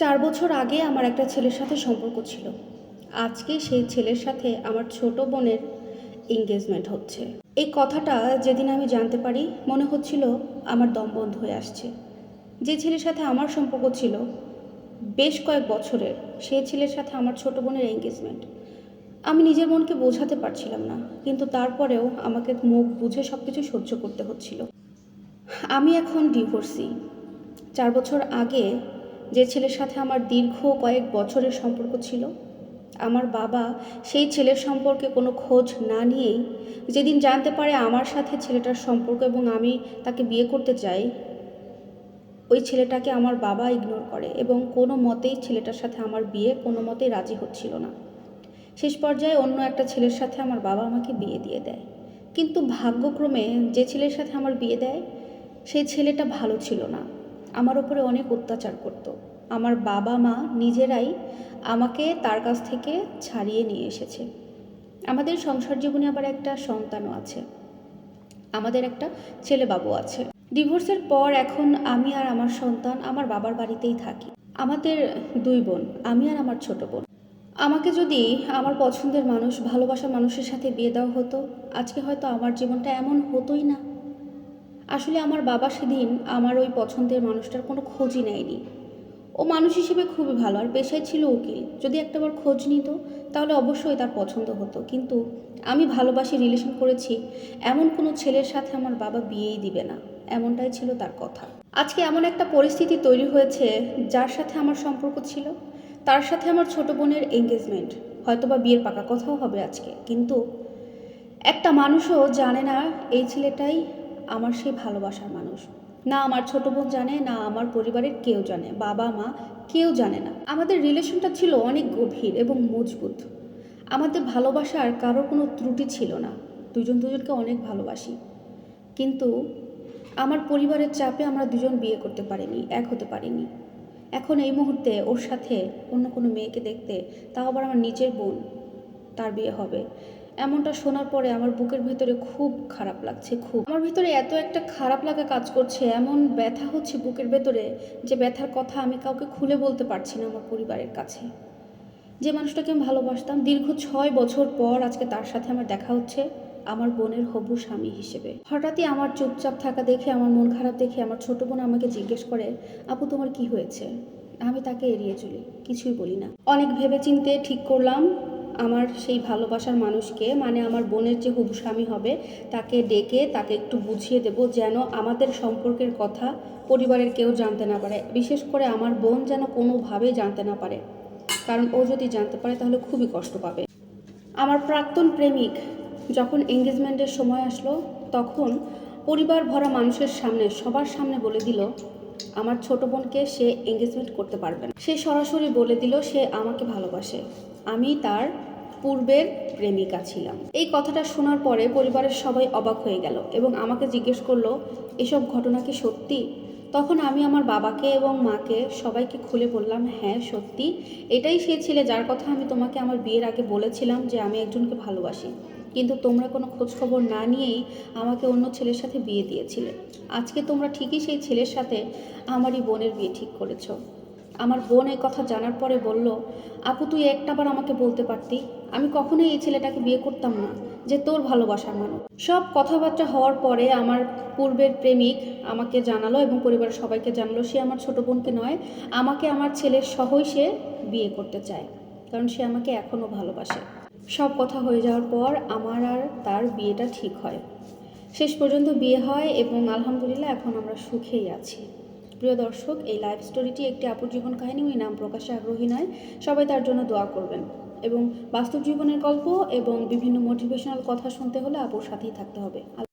চার বছর আগে আমার একটা ছেলের সাথে সম্পর্ক ছিল। আজকে সেই ছেলের সাথে আমার ছোট বোনের এঙ্গেজমেন্ট হচ্ছে। এই কথাটা যেদিন আমি জানতে পারি, মনে হচ্ছিল আমার দম বন্ধ হয়ে আসছে। যে ছেলের সাথে আমার সম্পর্ক ছিল, বেশ কয়েক বছরের সেই ছেলের সাথে আমার ছোট বোনের এঙ্গেজমেন্ট আমি নিজের মনকে বোঝাতে পারছিলাম না, কিন্তু তারপরেও আমাকে মুখ বুঝে সব কিছু সহ্য করতে হচ্ছিল। আমি এখন ডিভোর্সি চার বছর আগে যে ছেলের সাথে আমার দীর্ঘ কয়েক বছরের সম্পর্ক ছিল, আমার বাবা সেই ছেলের সম্পর্কে কোনো খোঁজ না নিয়েই যেদিন জানতে পারে আমার সাথে ছেলেটার সম্পর্ক এবং আমি তাকে বিয়ে করতে চাই, ওই ছেলেটাকে আমার বাবা ইগনোর করে এবং কোনো মতেই ছেলেটার সাথে আমার বিয়ে কোনো মতেই রাজি হচ্ছিল না। শেষ পর্যায়ে অন্য একটা ছেলের সাথে আমার বাবা আমাকে বিয়ে দিয়ে দেয়। কিন্তু ভাগ্যক্রমে যে ছেলের সাথে আমার বিয়ে দেয়, সেই ছেলেটা ভালো ছিল না। আমার ওপরে অনেক অত্যাচার করত। আমার বাবা মা নিজেরাই আমাকে তার কাছ থেকে ছাড়িয়ে নিয়ে এসেছে। আমাদের সংসার জীবনে আবার একটা সন্তানও আছে। আমাদের একটা ছেলে বাবু আছে। ডিভোর্সের পর এখন আমি আর আমার সন্তান আমার বাবার বাড়িতেই থাকি। আমাদের দুই বোন, আমি আর আমার ছোট বোন। আমাকে যদি আমার পছন্দের মানুষ ভালোবাসা মানুষের সাথে বিয়ে দেওয়া হতো, আজকে হয়তো আমার জীবনটা এমন হতোই না। আসলে আমার বাবা সেদিন আমার ওই পছন্দের মানুষটার কোনো খোঁজই নেয়নি। ও মানুষ হিসেবে খুবই ভালো, আর পেশায় ছিল উকিল। যদি একটাবার খোঁজ নিত, তাহলে অবশ্যই তার পছন্দ হতো। কিন্তু আমি ভালোবাসি রিলেশন করেছি, এমন কোনো ছেলের সাথে আমার বাবা বিয়েই দিবে না। এমনটাই ছিল তার কথা। আজকে এমন একটা পরিস্থিতি তৈরি হয়েছে, যার সাথে আমার সম্পর্ক ছিল। তার সাথে আমার ছোট বোনের এঙ্গেজমেন্ট হয়তোবা বিয়ের পাকা কথাও হবে আজকে। কিন্তু একটা মানুষও জানে না, এই ছেলেটাই আমার সেই ভালোবাসার মানুষ। না আমার ছোট বোন জানে, না আমার পরিবারের কেউ জানে, বাবা, মা কেউ জানে না। আমাদের রিলেশনটা ছিল অনেক গভীর এবং মজবুত। আমাদের ভালোবাসার কারও কোনো ত্রুটি ছিল না। দুজন দুজনকে অনেক ভালোবাসি। কিন্তু আমার পরিবারের চাপে আমরা দুজন বিয়ে করতে পারিনি, এক হতে পারিনি। এখন এই মুহূর্তে ওর সাথে অন্য কোনো মেয়েকে দেখতে তাও আবার আমার নিজের বোন, তার বিয়ে হবে। এমনটা শোনার পরে আমার বুকের ভিতরে খুব খারাপ লাগছে, খুব। আমার ভিতরে এত একটা খারাপ লাগা কাজ করছে, এমন ব্যথা হচ্ছে বুকের ভেতরে যে ব্যথার কথা আমি কাউকে খুলে বলতে পারছি না আমার পরিবারের কাছে। যে মানুষটাকে আমি ভালোবাসতাম, দীর্ঘ ছয় বছর পর আজকে তার সাথে আমার দেখা হচ্ছে, আমার বোনের হবু স্বামী হিসেবে। হঠাৎই আমার চুপচাপ থাকা দেখে, আমার মন খারাপ দেখে আমার ছোট বোন আমাকে জিজ্ঞেস করে, আপু, তোমার কি হয়েছে? আমি তাকে এড়িয়ে চলি, কিছুই বলি না। অনেক ভেবে চিনতে ঠিক করলাম আমার সেই ভালোবাসার মানুষকে মানে আমার বোনের যে হবু স্বামী হবে, তাকে ডেকে তাকে একটু বুঝিয়ে দেব যেন আমাদের সম্পর্কের কথা পরিবারের কেউ জানতে না পারে। বিশেষ করে আমার বোন যেন কোনোভাবেই জানতে না পারে। কারণ ও যদি জানতে পারে, তাহলে খুবই কষ্ট পাবে। আমার প্রাক্তন প্রেমিক, যখন এঙ্গেজমেন্টের সময় আসলো, তখন পরিবার ভরা মানুষের সামনে, সবার সামনে বলে দিল আমার ছোট বোনকে সে এঙ্গেজমেন্ট করতে পারবে না। সে সরাসরি বলে দিল সে আমাকে ভালোবাসে। আমি তার পূর্বের প্রেমিকা ছিলাম। এই কথাটা শোনার পরে পরিবারের সবাই অবাক হয়ে গেল এবং আমাকে জিজ্ঞেস করল, এসব ঘটনা কি সত্যি? তখন আমি আমার বাবাকে এবং মাকে সবাইকে খুলে বললাম হ্যাঁ সত্যি। এটাই সে ছেলে যার কথা আমি তোমাকে আমার বিয়ের আগে বলেছিলাম যে আমি একজনকে ভালোবাসি। কিন্তু তোমরা কোনো খোঁজখবর না নিয়েই আমাকে অন্য ছেলের সাথে বিয়ে দিয়েছিলে। আজকে তোমরা ঠিকই সেই ছেলের সাথে আমারই বোনের বিয়ে ঠিক করেছ। আমার বোন এই কথা জানার পরে বলল, আপু, তুই একটাবার আমাকে বলতে পারতি? আমি কখনোই এই ছেলেটাকে বিয়ে করতাম না, যে তোর ভালোবাসার মানুষ। সব কথাবার্তা হওয়ার পরে আমার পূর্বের প্রেমিক আমাকে জানালো এবং পরিবারের সবাইকে জানালো, সে আমার ছোট বোনকে নয়, আমাকে আমার ছেলের সহই সে বিয়ে করতে চায়, কারণ সে আমাকে এখনও ভালোবাসে। সব কথা হয়ে যাওয়ার পর আমার আর তার বিয়েটা ঠিক হয়। শেষ পর্যন্ত বিয়ে হয় এবং আলহামদুলিল্লাহ এখন আমরা সুখেই আছি। প্রিয় দর্শক, এই লাইভ স্টোরিটি একটি আপুর জীবন কাহিনী, ওই নাম প্রকাশে আগ্রহী নয়। সবাই তার জন্য দোয়া করবেন এবং বাস্তব জীবনের গল্প এবং বিভিন্ন মোটিভেশনাল কথা শুনতে হলে আপুর সাথেই থাকতে হবে।